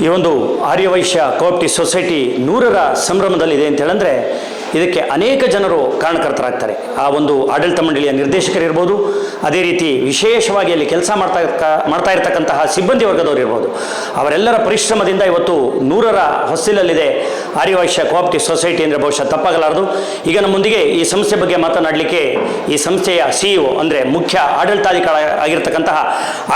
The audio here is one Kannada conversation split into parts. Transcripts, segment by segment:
ಈ ಒಂದು ಆರ್ಯವೈಶ್ಯ ಕೋಪ್ಟಿ ಸೊಸೈಟಿ ನೂರರ ಸಂಭ್ರಮದಲ್ಲಿದೆ ಅಂತ ಹೇಳಂದ್ರೆ ಇದಕ್ಕೆ ಅನೇಕ ಜನರು ಕಾರಣಕರ್ತರಾಗ್ತಾರೆ. ಆ ಒಂದು ಆಡಳಿತ ಮಂಡಳಿಯ ನಿರ್ದೇಶಕರಿರ್ಬೋದು ಅದೇ ರೀತಿ ವಿಶೇಷವಾಗಿ ಅಲ್ಲಿ ಕೆಲಸ ಮಾಡ್ತಾ ಮಾಡ್ತಾ ಇರತಕ್ಕಂತಹ ಸಿಬ್ಬಂದಿ ವರ್ಗದವರು ಇರ್ಬೋದು. ಅವರೆಲ್ಲರ ಪರಿಶ್ರಮದಿಂದ ಇವತ್ತು ನೂರರ ಹೊಸಿಲಲ್ಲಿದೆ ಆರ್ಯವೈಶ್ಯ ಕೋಆಪ್ಟಿವ್ ಸೊಸೈಟಿ ಅಂದರೆ ಬಹುಶಃ ತಪ್ಪಾಗಲಾರದು. ಈಗ ನಮ್ಮೊಂದಿಗೆ ಈ ಸಂಸ್ಥೆ ಬಗ್ಗೆ ಮಾತನಾಡಲಿಕ್ಕೆ ಈ ಸಂಸ್ಥೆಯ ಸಿಇಒ ಅಂದರೆ ಮುಖ್ಯ ಆಡಳಿತಾಧಿಕಾರಿ ಆಗಿರ್ತಕ್ಕಂತಹ,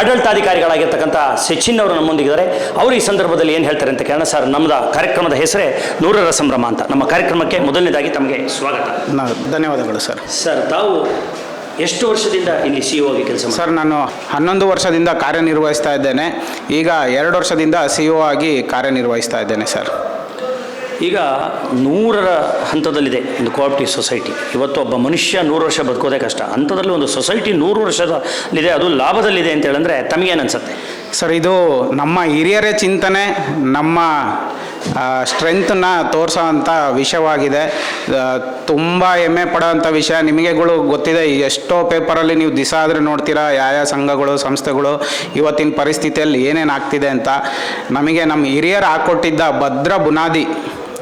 ಆಡಳಿತಾಧಿಕಾರಿಗಳಾಗಿರ್ತಕ್ಕಂತಹ ಸಚಿನ್ ಅವರು ನಮ್ಮೊಂದಿಗಿದ್ದಾರೆ ಅವರು ಈ ಸಂದರ್ಭದಲ್ಲಿ ಏನು ಹೇಳ್ತಾರೆ ಅಂತ ಕೇಳೋಣ ಸರ್. ನಮ್ಮದ ಕಾರ್ಯಕ್ರಮದ ಹೆಸರೇ ನೂರರ ಸಂಭ್ರಮ ಅಂತ. ನಮ್ಮ ಕಾರ್ಯಕ್ರಮಕ್ಕೆ ಮೊದಲನೇದಾಗಿ ತಮಗೆ ಸ್ವಾಗತ. ನ- ಧನ್ಯವಾದಗಳು ಸರ್. ಸರ್ ತಾವು ಎಷ್ಟು ವರ್ಷದಿಂದ ಇಲ್ಲಿ ಸಿಇಒ ಆಗಿ ಕೆಲಸ ಸರ್ ನಾನು ಹನ್ನೊಂದು ವರ್ಷದಿಂದ ಕಾರ್ಯನಿರ್ವಹಿಸ್ತಾ ಇದ್ದೇನೆ. ಈಗ ಎರಡು ವರ್ಷದಿಂದ ಸಿ ಒ ಆಗಿ ಕಾರ್ಯನಿರ್ವಹಿಸ್ತಾ ಇದ್ದೇನೆ ಸರ್. ಈಗ ನೂರರ ಹಂತದಲ್ಲಿದೆ ಒಂದು ಕೋಆಪ್ಟಿವ್ ಸೊಸೈಟಿ ಇವತ್ತು ಒಬ್ಬ ಮನುಷ್ಯ ನೂರು ವರ್ಷ ಬದುಕೋದೇ ಕಷ್ಟ. ಅಂಥದ್ರಲ್ಲಿ ಒಂದು ಸೊಸೈಟಿ ನೂರು ವರ್ಷದಲ್ಲಿದೆ ಅದು ಲಾಭದಲ್ಲಿದೆ ಅಂತ ಹೇಳಿದ್ರೆ ತಮಗೇನು ಅನ್ಸುತ್ತೆ? ಸರ್, ಇದು ನಮ್ಮ ಹಿರಿಯರ ಚಿಂತನೆ, ನಮ್ಮ ಸ್ಟ್ರೆಂತನ್ನ ತೋರಿಸೋ ಅಂಥ ವಿಷಯವಾಗಿದೆ. ತುಂಬ ಹೆಮ್ಮೆ ಪಡೋವಂಥ ವಿಷಯ. ನಿಮಗೆಗಳು ಗೊತ್ತಿದೆ, ಎಷ್ಟೋ ಪೇಪರಲ್ಲಿ ನೀವು ದಿಸ ಆದರೆ ನೋಡ್ತೀರಾ ಯಾವ ಸಂಘಗಳು, ಸಂಸ್ಥೆಗಳು, ಇವತ್ತಿನ ಪರಿಸ್ಥಿತಿಯಲ್ಲಿ ಏನೇನು ಆಗ್ತಿದೆ ಅಂತ. ನಮಗೆ ನಮ್ಮ ಹಿರಿಯರು ಹಾಕ್ಕೊಟ್ಟಿದ್ದ ಭದ್ರ ಬುನಾದಿ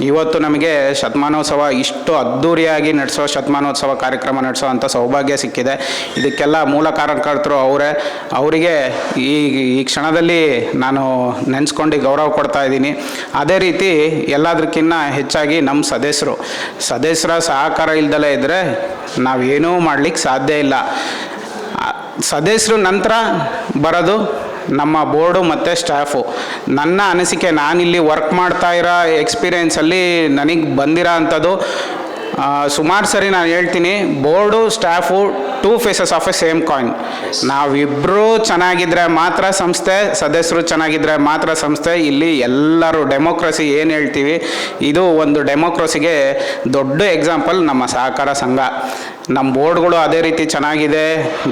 ಇವತ್ತು ನಮಗೆ ಶತಮಾನೋತ್ಸವ ಇಷ್ಟು ಅದ್ಧೂರಿಯಾಗಿ ನಡೆಸೋ ಶತಮಾನೋತ್ಸವ ಕಾರ್ಯಕ್ರಮ ನಡೆಸೋ ಅಂಥ ಸೌಭಾಗ್ಯ ಸಿಕ್ಕಿದೆ. ಇದಕ್ಕೆಲ್ಲ ಮೂಲ ಕಾರಣಕರ್ತರು ಅವರೇ. ಅವರಿಗೆ ಈ ಈ ಕ್ಷಣದಲ್ಲಿ ನಾನು ನೆನೆಸ್ಕೊಂಡು ಗೌರವ ಕೊಡ್ತಾ ಇದ್ದೀನಿ. ಅದೇ ರೀತಿ ಎಲ್ಲದಕ್ಕಿಂತ ಹೆಚ್ಚಾಗಿ ನಮ್ಮ ಸದಸ್ಯರು. ಸದಸ್ಯರ ಸಹಕಾರ ಇಲ್ದಲೇ ಇದ್ದರೆ ನಾವೇನೂ ಮಾಡಲಿಕ್ಕೆ ಸಾಧ್ಯ ಇಲ್ಲ. ಸದಸ್ಯರು ನಂತರ ಬರೋದು ನಮ್ಮ ಬೋರ್ಡು ಮತ್ತು ಸ್ಟಾಫು. ನನ್ನ ಅನಿಸಿಕೆ, ನಾನಿಲ್ಲಿ ವರ್ಕ್ ಮಾಡ್ತಾ ಇರೋ ಎಕ್ಸ್ಪೀರಿಯೆನ್ಸಲ್ಲಿ ನನಗೆ ಬಂದಿರೋ ಅಂಥದ್ದು ಸುಮಾರು ಸರಿ ನಾನು ಹೇಳ್ತೀನಿ, board, staff two faces of a same coin ನಾವಿಬ್ಬರೂ ಚೆನ್ನಾಗಿದ್ರೆ ಮಾತ್ರ ಸಂಸ್ಥೆ, ಸದಸ್ಯರು ಚೆನ್ನಾಗಿದ್ರೆ ಮಾತ್ರ ಸಂಸ್ಥೆ. ಇಲ್ಲಿ ಎಲ್ಲರೂ ಡೆಮೋಕ್ರಸಿ ಏನು ಹೇಳ್ತೀವಿ, ಇದು ಒಂದು ಡೆಮೋಕ್ರಸಿಗೆ ದೊಡ್ಡ ಎಕ್ಸಾಂಪಲ್ ನಮ್ಮ ಸಹಕಾರ ಸಂಘ. ನಮ್ಮ ಬೋರ್ಡ್ಗಳು ಅದೇ ರೀತಿ ಚೆನ್ನಾಗಿದೆ,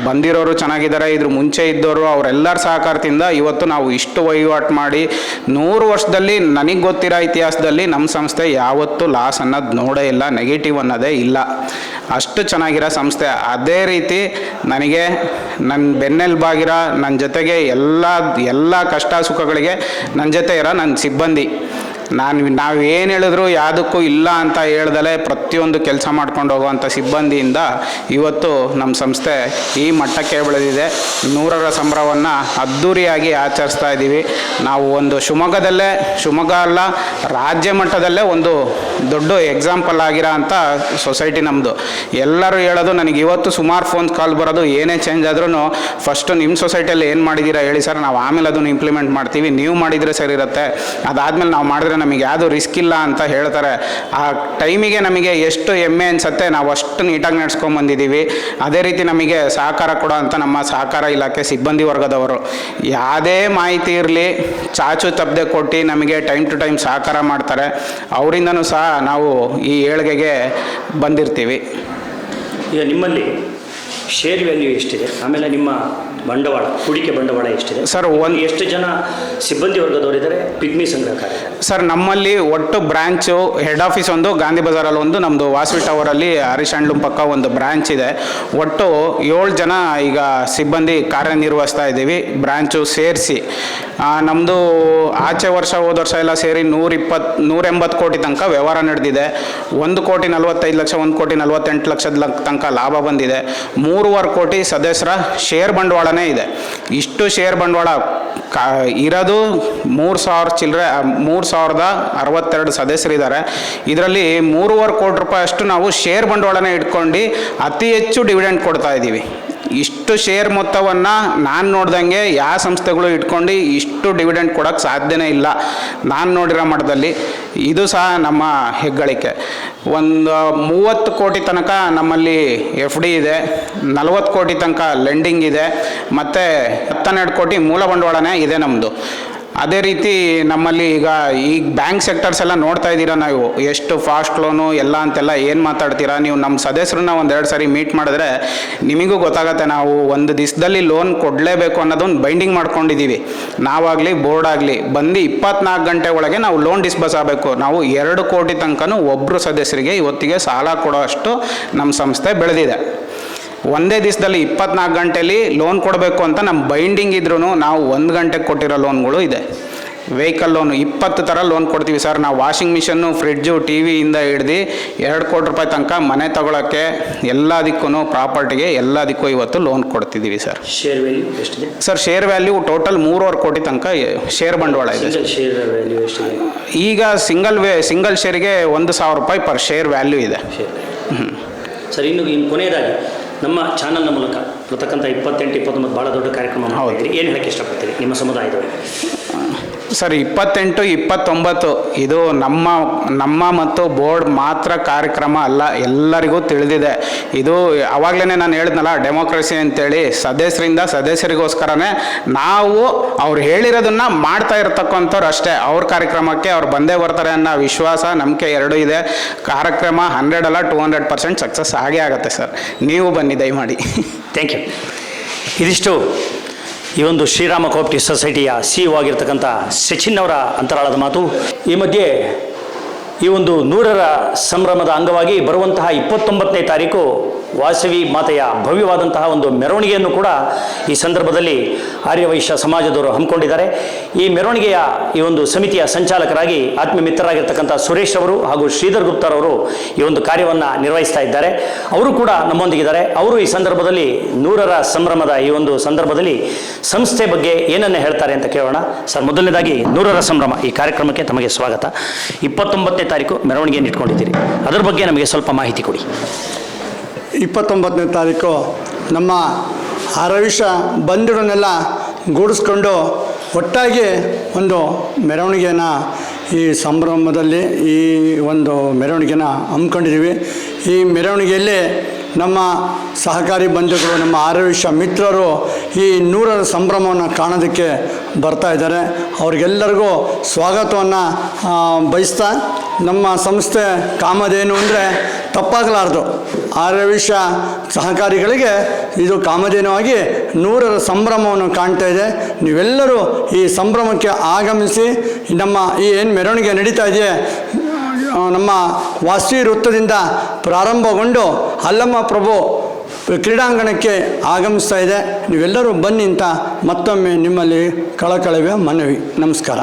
ಬಂದಿರೋರು ಚೆನ್ನಾಗಿದ್ದಾರೆ, ಇದ್ರ ಮುಂಚೆ ಇದ್ದವರು ಅವರೆಲ್ಲರ ಸಹಕಾರದಿಂದ ಇವತ್ತು ನಾವು ಇಷ್ಟು ವಹಿವಾಟು ಮಾಡಿ ನೂರು ವರ್ಷದಲ್ಲಿ ನನಗೆ ಗೊತ್ತಿರೋ ಇತಿಹಾಸದಲ್ಲಿ ನಮ್ಮ ಸಂಸ್ಥೆ ಯಾವತ್ತೂ ಲಾಸ್ ಅನ್ನೋದು ನೋಡೇ ಇಲ್ಲ, ನೆಗೆಟಿವ್ ಅನ್ನೋದೇ ಇಲ್ಲ. ಅಷ್ಟು ಚೆನ್ನಾಗಿರೋ ಸಂಸ್ಥೆ. ಅದೇ ರೀತಿ ನನಗೆ ನನ್ನ ಬೆನ್ನೆಲುಬಾಗಿರೋ ನನ್ನ ಜೊತೆಗೆ ಎಲ್ಲ ಎಲ್ಲ ಕಷ್ಟ ಸುಖಗಳಿಗೆ ನನ್ನ ಜೊತೆ ಇರೋ ನನ್ನ ಸಿಬ್ಬಂದಿ. ನಾನು ನಾವು ಏನು ಹೇಳಿದ್ರು ಯಾವುದಕ್ಕೂ ಇಲ್ಲ ಅಂತ ಹೇಳ್ದಲೇ ಪ್ರತಿಯೊಂದು ಕೆಲಸ ಮಾಡ್ಕೊಂಡು ಹೋಗುವಂಥ ಸಿಬ್ಬಂದಿಯಿಂದ ಇವತ್ತು ನಮ್ಮ ಸಂಸ್ಥೆ ಈ ಮಟ್ಟಕ್ಕೆ ಬೆಳೆದಿದೆ. ನೂರರ ಸಂಭ್ರಮವನ್ನು ಅದ್ಧೂರಿಯಾಗಿ ಆಚರಿಸ್ತಾ ಇದ್ದೀವಿ ನಾವು ಒಂದು ಶಿವಮೊಗ್ಗದಲ್ಲೇ, ಶಿವಮೊಗ್ಗ ಅಲ್ಲ, ರಾಜ್ಯ ಮಟ್ಟದಲ್ಲೇ ಒಂದು ದೊಡ್ಡ ಎಕ್ಸಾಂಪಲ್ ಆಗಿರೋ ಅಂಥ ಸೊಸೈಟಿ ನಮ್ಮದು ಎಲ್ಲರೂ ಹೇಳೋದು ನನಗೆ ಇವತ್ತು ಸುಮಾರು ಫೋನ್ ಕಾಲ್ ಬರೋದು, ಏನೇ ಚೇಂಜ್ ಆದ್ರೂ ಫಸ್ಟು ನಿಮ್ಮ ಸೊಸೈಟಿಯಲ್ಲಿ ಏನು ಮಾಡಿದ್ದೀರಾ ಹೇಳಿ ಸರ್, ನಾವು ಆಮೇಲೆ ಅದನ್ನು ಇಂಪ್ಲಿಮೆಂಟ್ ಮಾಡ್ತೀವಿ. ನೀವು ಮಾಡಿದರೆ ಸರಿ ಇರುತ್ತೆ ಅದಾದಮೇಲೆ ನಾವು ಮಾಡಿದ್ರೆ ನಮಗೆ ಯಾವುದು ರಿಸ್ಕ್ ಇಲ್ಲ ಅಂತ ಹೇಳ್ತಾರೆ. ಆ ಟೈಮಿಗೆ ನಮಗೆ ಎಷ್ಟು ಹೆಮ್ಮೆ ಅನಿಸುತ್ತೆ, ನಾವು ಅಷ್ಟು ನೀಟಾಗಿ ನಡೆಸ್ಕೊಂಬಂದಿದ್ದೀವಿ ಅದೇ ರೀತಿ ನಮಗೆ ಸಹಕಾರ ಕೊಡೋ ಅಂತ ನಮ್ಮ ಸಹಕಾರ ಇಲಾಖೆ ಸಿಬ್ಬಂದಿ ವರ್ಗದವರು. ಯಾವುದೇ ಮಾಹಿತಿ ಇರಲಿ, ಚಾಚು ತಪ್ಪದೆ ಕೊಟ್ಟು ನಮಗೆ ಟೈಮ್ ಟು ಟೈಮ್ ಸಹಕಾರ ಮಾಡ್ತಾರೆ. ಅವರಿಂದನೂ ಸಹ ನಾವು ಈ ಏಳಿಗೆಗೆ ಬಂದಿರ್ತೀವಿ. ಈಗ ನಿಮ್ಮಲ್ಲಿ ಶೇರ್ ವ್ಯಾಲ್ಯೂ ಎಷ್ಟಿದೆ? ಆಮೇಲೆ ನಿಮ್ಮ ಬಂಡವಾಳ ಹೂಡಿಕೆ ಬಂಡವಾಳ ಎಷ್ಟಿದೆ? ಸರ್ ಒಂದು ಎಷ್ಟು ಜನ ಸಿಬ್ಬಂದಿ ವರ್ಗದವರಿದ್ದಾರೆ? ಪಿಗ್ಮಿ ಸಂಗ್ರಹಕಾರ ಸರ್ ನಮ್ಮಲ್ಲಿ ಒಟ್ಟು ಬ್ರಾಂಚು ಹೆಡ್ ಆಫೀಸ್ ಒಂದು ಗಾಂಧಿ ಬಜಾರಲ್ಲಿ ಒಂದು ನಮ್ಮದು ವಾಸವಿ ಟವರಲ್ಲಿ ಹರೀಶ್ ಹ್ಯಾಂಡ್ಲೂಮ್ ಪಕ್ಕ ಒಂದು ಬ್ರಾಂಚ್ ಇದೆ. ಒಟ್ಟು ಏಳು ಜನ ಈಗ ಸಿಬ್ಬಂದಿ ಕಾರ್ಯನಿರ್ವಹಿಸ್ತಾ ಇದ್ದೀವಿ ಬ್ರಾಂಚು ಸೇರಿಸಿ. ನಮ್ಮದು ಆಚೆ ವರ್ಷ ಹೋದ ವರ್ಷ ಎಲ್ಲ ಸೇರಿ ನೂರ ಇಪ್ಪತ್ತು ನೂರ ಎಂಬತ್ತು ಕೋಟಿ ತನಕ ವ್ಯವಹಾರ ನಡೆದಿದೆ. ಒಂದು ಕೋಟಿ ನಲವತ್ತೈದು ಲಕ್ಷ ಒಂದು ಕೋಟಿ ನಲವತ್ತೆಂಟು ಲಕ್ಷದ ತನಕ ಲಾಭ ಬಂದಿದೆ. ಮೂರುವರೆ ಕೋಟಿ ಸದಸ್ಯರ ಶೇರ್ ಇದೆ. ಇಷ್ಟು ಶೇರ್ ಬಂಡವಾಳ ಕಾ, ಇರೋದು ಮೂರು ಸಾವಿರ ಚಿಲ್ಲರೆ ಮೂರು ಸಾವಿರದ ಅರವತ್ತೆರಡು ಸದಸ್ಯರಿದ್ದಾರೆ. ಇದರಲ್ಲಿ ಮೂರುವರೆ ಕೋಟಿ ರೂಪಾಯಿ ಅಷ್ಟು ನಾವು ಶೇರ್ ಬಂಡವಾಳನ ಇಟ್ಕೊಂಡು ಅತಿ ಹೆಚ್ಚು ಡಿವಿಡೆಂಡ್ ಕೊಡ್ತಾ ಇದ್ದೀವಿ. ಇಷ್ಟು ಶೇರ್ ಮೊತ್ತವನ್ನು ನಾನು ನೋಡ್ದಂಗೆ ಯಾವ ಸಂಸ್ಥೆಗಳು ಇಟ್ಕೊಂಡು ಇಷ್ಟು ಡಿವಿಡೆಂಡ್ ಕೊಡೋಕ್ಕೆ ಸಾಧ್ಯನೇ ಇಲ್ಲ. ನಾನು ನೋಡಿರೋ ಮಟ್ಟದಲ್ಲಿ ಇದು ಸಹ ನಮ್ಮ ಹೆಗ್ಗಳಿಕೆ. ಒಂದು ಮೂವತ್ತು ಕೋಟಿ ತನಕ ನಮ್ಮಲ್ಲಿ ಎಫ್ ಡಿ ಇದೆ, ನಲವತ್ತು ಕೋಟಿ ತನಕ ಲೆಂಡಿಂಗ್ ಇದೆ, ಮತ್ತು ಹತ್ತನ್ನೆರಡು ಕೋಟಿ ಮೂಲ ಬಂಡವಾಳನೇ ಇದೆ ನಮ್ಮದು ಅದೇ ರೀತಿ ನಮ್ಮಲ್ಲಿ ಈಗ ಈಗ ಬ್ಯಾಂಕ್ ಸೆಕ್ಟರ್ಸ್ ಎಲ್ಲ ನೋಡ್ತಾ ಇದ್ದೀರಾ ನಾವು? ಎಷ್ಟು ಫಾಸ್ಟ್ ಲೋನು ಎಲ್ಲ ಅಂತೆಲ್ಲ ಏನು ಮಾತಾಡ್ತೀರಾ? ನೀವು ನಮ್ಮ ಸದಸ್ಯರನ್ನ ಒಂದೆರಡು ಸಾರಿ ಮೀಟ್ ಮಾಡಿದ್ರೆ ನಿಮಗೂ ಗೊತ್ತಾಗತ್ತೆ ನಾವು ಒಂದು ದಿವಸದಲ್ಲಿ ಲೋನ್ ಕೊಡಲೇಬೇಕು ಅನ್ನೋದೊಂದು ಬೈಂಡಿಂಗ್ ಮಾಡ್ಕೊಂಡಿದ್ದೀವಿ. ನಾವಾಗಲಿ ಬೋರ್ಡ್ ಆಗಲಿ, ಬಂದು ಇಪ್ಪತ್ನಾಲ್ಕು ಗಂಟೆ ಒಳಗೆ ನಾವು ಲೋನ್ ಡಿಸ್ಬಸ್ ಆಗಬೇಕು. ನಾವು ಎರಡು ಕೋಟಿ ತನಕನೂ ಒಬ್ಬರು ಸದಸ್ಯರಿಗೆ ಇವತ್ತಿಗೆ ಸಾಲ ಕೊಡೋ ಅಷ್ಟು ನಮ್ಮ ಸಂಸ್ಥೆ ಬೆಳೆದಿದೆ. ಒಂದೇ ದಿವಸದಲ್ಲಿ ಇಪ್ಪತ್ನಾಲ್ಕು ಗಂಟೆಯಲ್ಲಿ ಲೋನ್ ಕೊಡಬೇಕು ಅಂತ ನಮ್ಮ ಬೈಂಡಿಂಗ್ ಇದ್ರೂ ನಾವು ಒಂದು ಗಂಟೆಗೆ ಕೊಟ್ಟಿರೋ ಲೋನ್ಗಳು ಇದೆ. ವೆಹಿಕಲ್ ಲೋನು ಇಪ್ಪತ್ತು ಥರ ಲೋನ್ ಕೊಡ್ತೀವಿ ಸರ್. ನಾವು ವಾಷಿಂಗ್ ಮಿಷನ್ನು ಫ್ರಿಡ್ಜು ಟಿ ವಿಯಿಂದ ಹಿಡ್ದು ಎರಡು ಕೋಟಿ ರೂಪಾಯಿ ತನಕ ಮನೆ ತಗೊಳಕ್ಕೆ ಎಲ್ಲದಕ್ಕೂ ಪ್ರಾಪರ್ಟಿಗೆ ಎಲ್ಲದಕ್ಕೂ ಇವತ್ತು ಲೋನ್ ಕೊಡ್ತಿದ್ದೀವಿ ಸರ್. ಶೇರ್ ವ್ಯಾಲ್ಯೂ ಎಷ್ಟಿದೆ? ಸರ್ ಶೇರ್ ವ್ಯಾಲ್ಯೂ ಟೋಟಲ್ ಮೂರುವರೆ ಕೋಟಿ ತನಕ ಶೇರ್ ಬಂಡವಾಳ ಇದೆ ಸಿಂಗಲ್ ಶೇರ್ ವ್ಯಾಲ್ಯೂ ಎಷ್ಟಿದೆ? ಈಗ ಸಿಂಗಲ್ ವೇ ಸಿಂಗಲ್ ಶೇರಿಗೆ ಒಂದು ಸಾವಿರ ರೂಪಾಯಿ ಪರ್ ಶೇರ್ ವ್ಯಾಲ್ಯೂ ಇದೆ. ಶೇರ್ ಸರ್ ಇನ್ನು ಇನ್ನು ಕೊನೆಯದಾಗಿ ನಮ್ಮ ಚಾನಲ್ನ ಮೂಲಕ ಬರ್ತಕ್ಕಂಥ ಇಪ್ಪತ್ತೆಂಟು ಇಪ್ಪತ್ತೊಂಬತ್ತು ಭಾಳ ದೊಡ್ಡ ಕಾರ್ಯಕ್ರಮ. ಏನು ಹೇಳಕ್ಕೆ ಇಷ್ಟಪಡ್ತೀರಿ? ನಿಮ್ಮ ಸಮುದಾಯದವರು ಸರ್, ಇಪ್ಪತ್ತೆಂಟು, ಇಪ್ಪತ್ತೊಂಬತ್ತು, ಇದು ನಮ್ಮ ನಮ್ಮ ಮತ್ತು ಬೋರ್ಡ್ ಮಾತ್ರ ಕಾರ್ಯಕ್ರಮ ಅಲ್ಲ, ಎಲ್ಲರಿಗೂ ತಿಳಿದಿದೆ. ಇದು ಅವಾಗಲೇ ನಾನು ಹೇಳಿದ್ನಲ್ಲ, ಡೆಮೋಕ್ರಸಿ ಅಂತೇಳಿ, ಸದಸ್ಯರಿಂದ ಸದಸ್ಯರಿಗೋಸ್ಕರನೇ ನಾವು ಅವ್ರು ಹೇಳಿರೋದನ್ನ ಮಾಡ್ತಾ ಇರತಕ್ಕಂಥವ್ರು ಅಷ್ಟೇ. ಅವ್ರ ಕಾರ್ಯಕ್ರಮಕ್ಕೆ ಅವ್ರು ಬಂದೇ ಬರ್ತಾರೆ ಅನ್ನೋ ವಿಶ್ವಾಸ ನಂಬಿಕೆ ಎರಡೂ ಇದೆ. ಕಾರ್ಯಕ್ರಮ ಹಂಡ್ರೆಡ್ ಅಲ್ಲ, ಟೂ ಹಂಡ್ರೆಡ್ ಪರ್ಸೆಂಟ್ ಸಕ್ಸಸ್ ಆಗೇ ಆಗುತ್ತೆ ಸರ್. ನೀವು ಬನ್ನಿ, ದಯಮಾಡಿ. Thank you. ಇದಿಷ್ಟು ಈ ಒಂದು ಶ್ರೀರಾಮ ಕೋಪ್ಟಿ ಸೊಸೈಟಿಯ ಸಿ ಓ ಆಗಿರ್ತಕ್ಕಂಥ ಸಚಿನ್ ಅವರ ಅಂತರಾಳದ ಮಾತು. ಈ ಮಧ್ಯೆ ಈ ಒಂದು ನೂರರ ಸಂಭ್ರಮದ ಅಂಗವಾಗಿ ಬರುವಂತಹ ಇಪ್ಪತ್ತೊಂಬತ್ತನೇ ತಾರೀಕು ವಾಸವಿ ಮಾತೆಯ ಭವ್ಯವಾದಂತಹ ಒಂದು ಮೆರವಣಿಗೆಯನ್ನು ಕೂಡ ಈ ಸಂದರ್ಭದಲ್ಲಿ ಆರ್ಯವೈಶ್ಯ ಸಮಾಜದವರು ಹಮ್ಮಿಕೊಂಡಿದ್ದಾರೆ. ಈ ಮೆರವಣಿಗೆಯ ಈ ಒಂದು ಸಮಿತಿಯ ಸಂಚಾಲಕರಾಗಿ ಆತ್ಮೀಯ ಮಿತ್ರರಾಗಿರ್ತಕ್ಕಂಥ ಸುರೇಶ್ ಅವರು ಹಾಗೂ ಶ್ರೀಧರ್ ಗುಪ್ತರವರು ಈ ಒಂದು ಕಾರ್ಯವನ್ನು ನಿರ್ವಹಿಸ್ತಾ ಇದ್ದಾರೆ. ಅವರು ಕೂಡ ನಮ್ಮೊಂದಿಗಿದ್ದಾರೆ. ಅವರು ಈ ಸಂದರ್ಭದಲ್ಲಿ ನೂರರ ಸಂಭ್ರಮದ ಈ ಒಂದು ಸಂದರ್ಭದಲ್ಲಿ ಸಂಸ್ಥೆ ಬಗ್ಗೆ ಏನನ್ನ ಹೇಳ್ತಾರೆ ಅಂತ ಕೇಳೋಣ. ಸರ್, ಮೊದಲನೇದಾಗಿ ನೂರರ ಸಂಭ್ರಮ ಈ ಕಾರ್ಯಕ್ರಮಕ್ಕೆ ತಮಗೆ ಸ್ವಾಗತ. ಇಪ್ಪತ್ತೊಂಬತ್ತನೇ ತಾರೀಕು ಮೆರವಣಿಗೆಯನ್ನು ಇಟ್ಕೊಂಡಿದ್ದೀರಿ ಅದರ ಬಗ್ಗೆ ನಮಗೆ ಸ್ವಲ್ಪ ಮಾಹಿತಿ ಕೊಡಿ. ಇಪ್ಪತ್ತೊಂಬತ್ತನೇ ತಾರೀಕು ನಮ್ಮ ಆರವಿಷ ಬಂಧುಗಳನ್ನೆಲ್ಲ ಗೂಡಿಸ್ಕೊಂಡು ಒಟ್ಟಾಗಿ ಒಂದು ಮೆರವಣಿಗೆಯನ್ನು ಈ ಸಂಭ್ರಮದಲ್ಲಿ ಈ ಒಂದು ಮೆರವಣಿಗೆನ ಹಮ್ಮಿಕೊಂಡಿದ್ದೀವಿ. ಈ ಮೆರವಣಿಗೆಯಲ್ಲಿ ನಮ್ಮ ಸಹಕಾರಿ ಬಂಧುಗಳು, ನಮ್ಮ ಆರವಿಷ ಮಿತ್ರರು ಈ ನೂರರ ಸಂಭ್ರಮವನ್ನು ಕಾಣೋದಕ್ಕೆ ಬರ್ತಾ ಇದ್ದಾರೆ. ಅವ್ರಿಗೆಲ್ಲರಿಗೂ ಸ್ವಾಗತವನ್ನು ಬಯಸ್ತಾ ನಮ್ಮ ಸಂಸ್ಥೆ ಕಾಮಧೇನು ಅಂದರೆ ತಪ್ಪಾಗಲಾರ್ದು. ಆರವಿಷ ಸಹಕಾರಿಗಳಿಗೆ ಇದು ಕಾಮಧೇನುವಾಗಿ ನೂರರ ಸಂಭ್ರಮವನ್ನು ಕಾಣ್ತಾ ಇದೆ. ನೀವೆಲ್ಲರೂ ಈ ಸಂಭ್ರಮಕ್ಕೆ ಆಗಮಿಸಿ ನಮ್ಮ ಈ ಏನು ಮೆರವಣಿಗೆ ನಡೀತಾ ಇದೆಯೇ ನಮ್ಮ ವಾಸಿ ವೃತ್ತದಿಂದ ಪ್ರಾರಂಭಗೊಂಡು ಅಲ್ಲಮ್ಮ ಪ್ರಭು ಕ್ರೀಡಾಂಗಣಕ್ಕೆ ಆಗಮಿಸ್ತಾ ಇದೆ. ನೀವೆಲ್ಲರೂ ಬನ್ನಿ ಅಂತ ಮತ್ತೊಮ್ಮೆ ನಿಮ್ಮಲ್ಲಿ ಕಳಕಳವೆ ಮನವಿ. ನಮಸ್ಕಾರ.